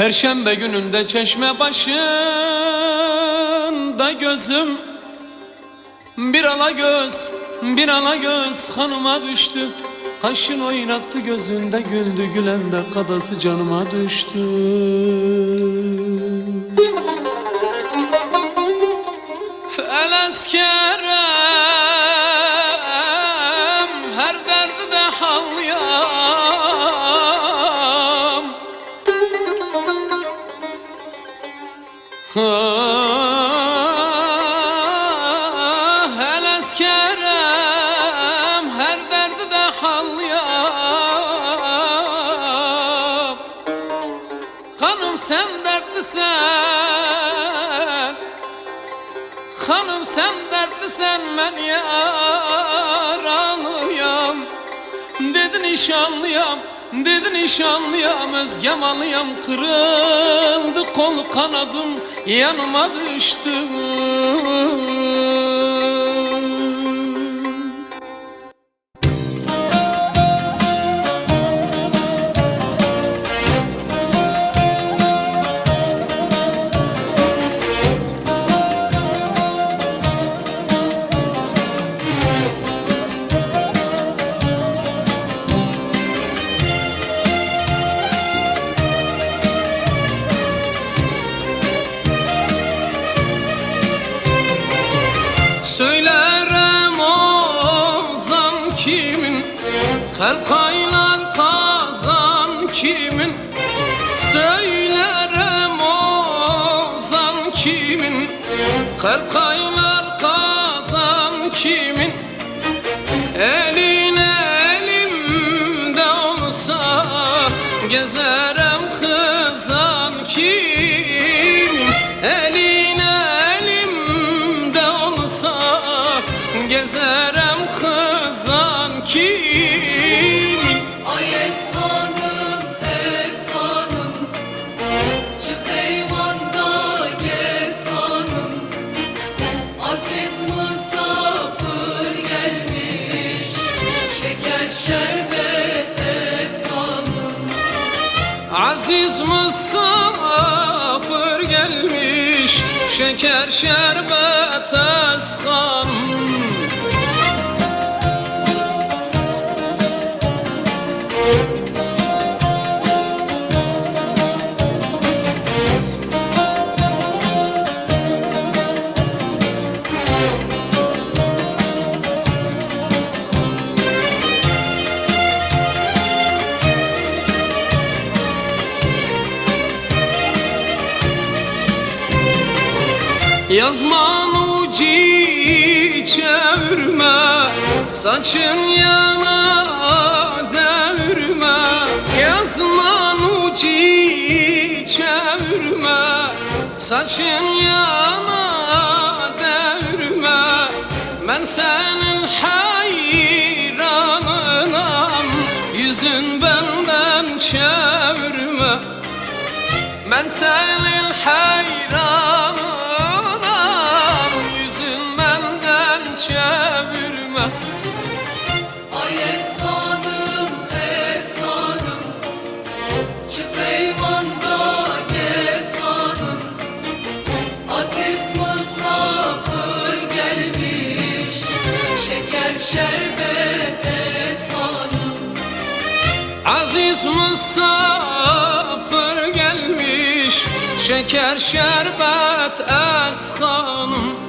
Perşembe gününde çeşme başında gözüm. Bir ala göz, bir ala göz hanıma düştü. Kaşın oynattı gözünde güldü gülen de kadası canıma düştü. El eskerem Ah, el eskerem her derdi de halyam Kanım sen Hanım sen dertlisen ben yaralıyam Dedin nişanlıyam, dedin nişanlıyam Özgem alıyam kırıldı kol kanadım Yanıma düştü Söylerim ozan kimin? Kalkaylar kazan kimin? Söylerim ozan kimin? Kalkaylar kazan kimin Gezerem kızan kimin Ay esmanım, esmanım. Çık eyvanda gez hanım Aziz misafir gelmiş. Şeker şerbet esmanım. Aziz misafir gelmiş Şeker şerbet eskan Yazman ucu çevirme Saçın yana devirme Yazman ucu çevirme Saçın yana devirme Ben senin hayranınam Yüzün benden çevirme. Ben senin hayranınam şerbet esmanım. Aziz misafir gelmiş Şeker şerbet es hanım